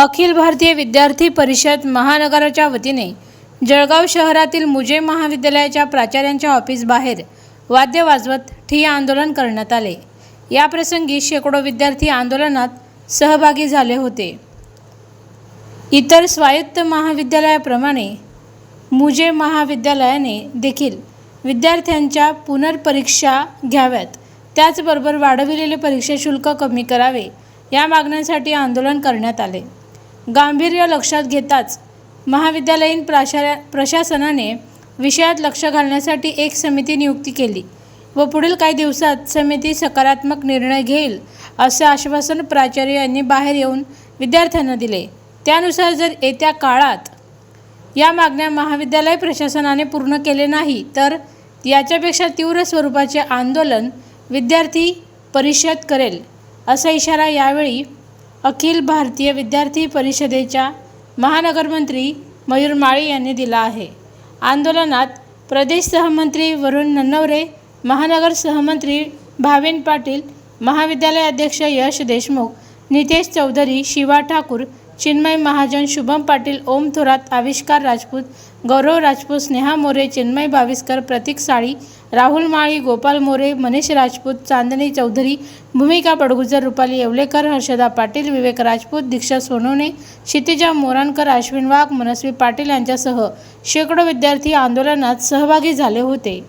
अखिल भारतीय विद्यार्थी परिषद महानगराच्या वतीने जळगाव शहरातील मुजे महाविद्यालयाच्या प्राचार्यांच्या ऑफिसबाहेर वाद्य वाजवत ठिय्या आंदोलन करण्यात आले. याप्रसंगी शेकडो विद्यार्थी आंदोलनात सहभागी झाले होते. इतर स्वायत्त महाविद्यालयाप्रमाणे मुजे महाविद्यालयाने देखील विद्यार्थ्यांच्या पुनर्परीक्षा घ्याव्यात. त्याचबरोबर वाढविलेले परीक्षा शुल्क कमी करावे या मागण्यांसाठी आंदोलन करण्यात आले. गांभीर्य लक्षात घेताच महाविद्यालयीन प्राशा प्रशासनाने विषयात लक्ष घालण्यासाठी एक समिती नियुक्ती केली व पुढील काही दिवसात समिती सकारात्मक निर्णय घेईल असे आश्वासन प्राचार्य यांनी बाहेर येऊन विद्यार्थ्यांना दिले. त्यानुसार जर येत्या काळात या मागण्या महाविद्यालय प्रशासनाने पूर्ण केले नाही तर याच्यापेक्षा तीव्र स्वरूपाचे आंदोलन विद्यार्थी परिषद करेल असा इशारा यावेळी अखिल भारतीय विद्यार्थी परिषदेच्या महानगरमंत्री मयूर माळी यांनी दिला आहे. आंदोलनात प्रदेश सहमंत्री वरुण नन्नवरे महानगर सहमंत्री भावेन पाटील महाविद्यालय अध्यक्ष यश देशमुख नितेश चौधरी शिवा ठाकूर चिन्मय महाजन शुभम पाटील ओम थोरात आविष्कार राजपूत गौरव राजपूत स्नेहा मोरे चिन्मय बाविस्कर प्रतीक साळी राहुल माळी गोपाल मोरे मनीष राजपूत चांदणी चौधरी भूमिका पडगुजर रुपाली येवलेकर हर्षदा पाटील विवेक राजपूत दीक्षा सोनवणे क्षितिजा मोराणकर अश्विन वाघ मनस्वी पाटील यांच्यासह शेकडो विद्यार्थी आंदोलनात सहभागी झाले होते.